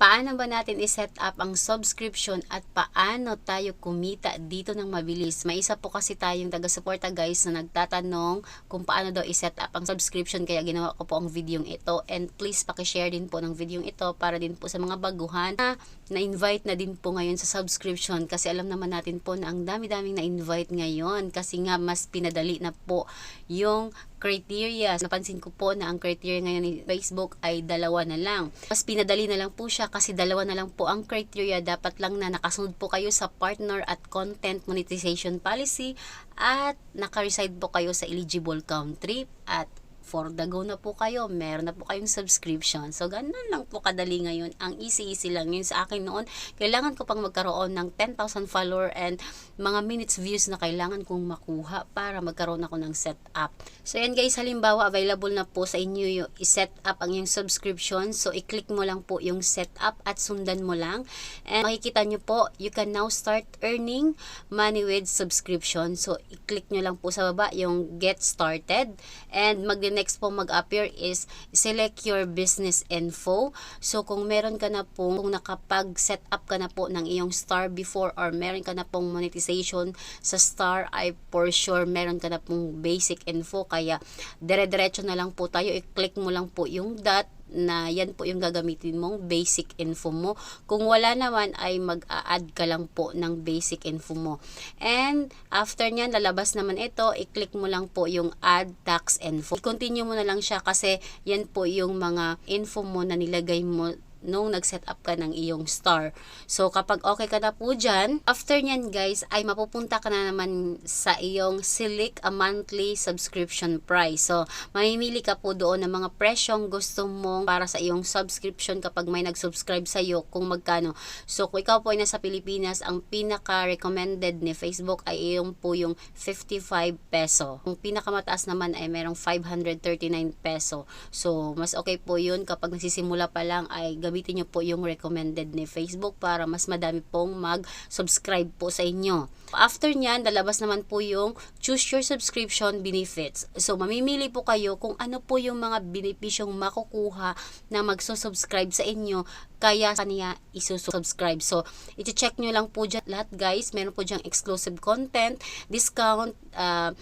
paano ba natin i-set up ang subscription at paano tayo kumita dito ng mabilis. May isa po kasi tayong taga-suporta guys na nagtatanong kung paano daw i-set up ang subscription kaya ginawa ko po ang video ito and please pakishare din po ng video ito para din po sa mga baguhan na na-invite na din po ngayon sa subscription kasi alam naman natin po na ang dami-daming na-invite ngayon kasi nga mas pinadali na po yung criteria. Napansin ko po na ang criteria ngayon ni Facebook ay dalawa na lang. Mas pinadali na lang po siya kasi dalawa na lang po ang criteria. Dapat lang na nakasunod po kayo sa partner at content monetization policy at naka-reside po kayo sa eligible country at for the go na po kayo, meron na po kayong subscription. So, ganun lang po kadali ngayon. Ang easy-easy lang yun sa akin noon. Kailangan ko pang magkaroon ng 10,000 follower and mga minutes views na kailangan kong makuha para magkaroon ako ng setup. So, yan guys, halimbawa, available na po sa inyo yung i-set up ang yung subscription. So, i-click mo lang po yung setup at sundan mo lang. And makikita nyo po, you can now start earning money with subscription. So, i-click nyo lang po sa baba yung get started. And mag next po mag-appear is select your business info. So, kung meron ka na po, kung nakapag-set up ka na po ng iyong star before or meron ka na pong monetization sa star, ay for sure meron ka na pong basic info. Kaya, dire-diretso na lang po tayo. I-click mo lang po yung dot na yan po yung gagamitin mong basic info mo. Kung wala naman ay mag-a-add ka lang po ng basic info mo. And after nyan, lalabas naman ito, i-click mo lang po yung add tax info. I-continue mo na lang siya kasi yan po yung mga info mo na nilagay mo nung nag-set up ka ng iyong star. So, kapag okay ka na po dyan, after nyan guys, ay mapupunta ka na naman sa iyong select a monthly subscription price. So, mamimili ka po doon ng mga presyong gusto mong para sa iyong subscription kapag may nag-subscribe sa iyo kung magkano. So, kung ikaw po ay nasa Pilipinas, ang pinaka-recommended ni Facebook ay iyong po yung 55 peso. Ang pinakamataas naman ay merong 539 peso. So, mas okay po yun kapag nagsisimula pa lang ay gamitin nyo po yung recommended ni Facebook para mas madami pong mag-subscribe po sa inyo. After nyan, lalabas naman po yung choose your subscription benefits. So, mamimili po kayo kung ano po yung mga benepisyong makukuha na magsusubscribe sa inyo kaya kaniya isusubscribe. So, iti-check nyo lang po dyan lahat guys. Meron po dyan exclusive content, discount, uh,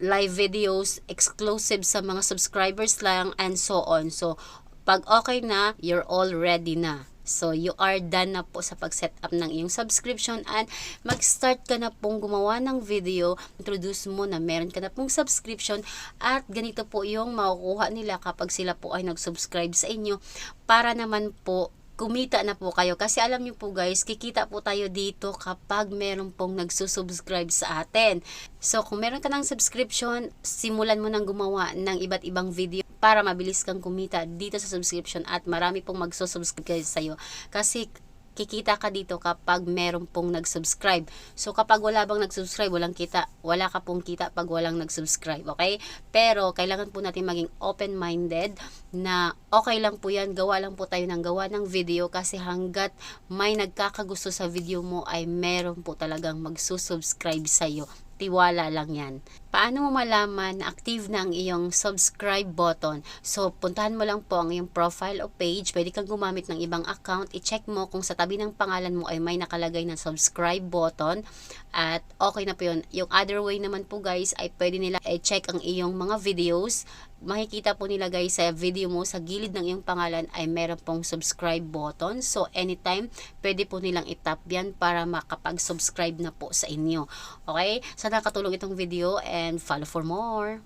live videos, exclusive sa mga subscribers lang, and so on. So, pag okay na, you're all ready na. So, you are done na po sa pag-set up ng iyong subscription and mag-start ka na pong gumawa ng video, introduce mo na meron ka na pong subscription at ganito po yung makukuha nila kapag sila po ay nag-subscribe sa inyo para naman po kumita na po kayo. Kasi alam niyo po guys, kikita po tayo dito kapag meron pong nagsusubscribe sa atin. So, kung meron ka ng subscription, simulan mo nang gumawa ng iba't ibang video para mabilis kang kumita dito sa subscription at marami pong magsusubscribe sa'yo. Kasi kikita ka dito kapag meron pong nag-subscribe. So, kapag wala bang nag-subscribe, walang kita, wala ka pong kita pag walang nag-subscribe, okay? Pero, kailangan po natin maging open-minded na okay lang po yan, gawa lang po tayo ng gawa ng video kasi hanggat may nagkakagusto sa video mo ay meron po talagang magsusubscribe sa'yo tiwala lang yan. Paano mo malaman na active na ang iyong subscribe button? So, puntahan mo lang po ang iyong profile o page. Pwede kang gumamit ng ibang account. I-check mo kung sa tabi ng pangalan mo ay may nakalagay na subscribe button. At okay na po yun. Yung other way naman po guys ay pwede nila i-check ang iyong mga videos makikita po nila guys sa video mo sa gilid ng iyong pangalan ay meron pong subscribe button. So, anytime, pwede po nilang itap yan para makapag-subscribe na po sa inyo. Okay? Sana nakatulong itong video and follow for more.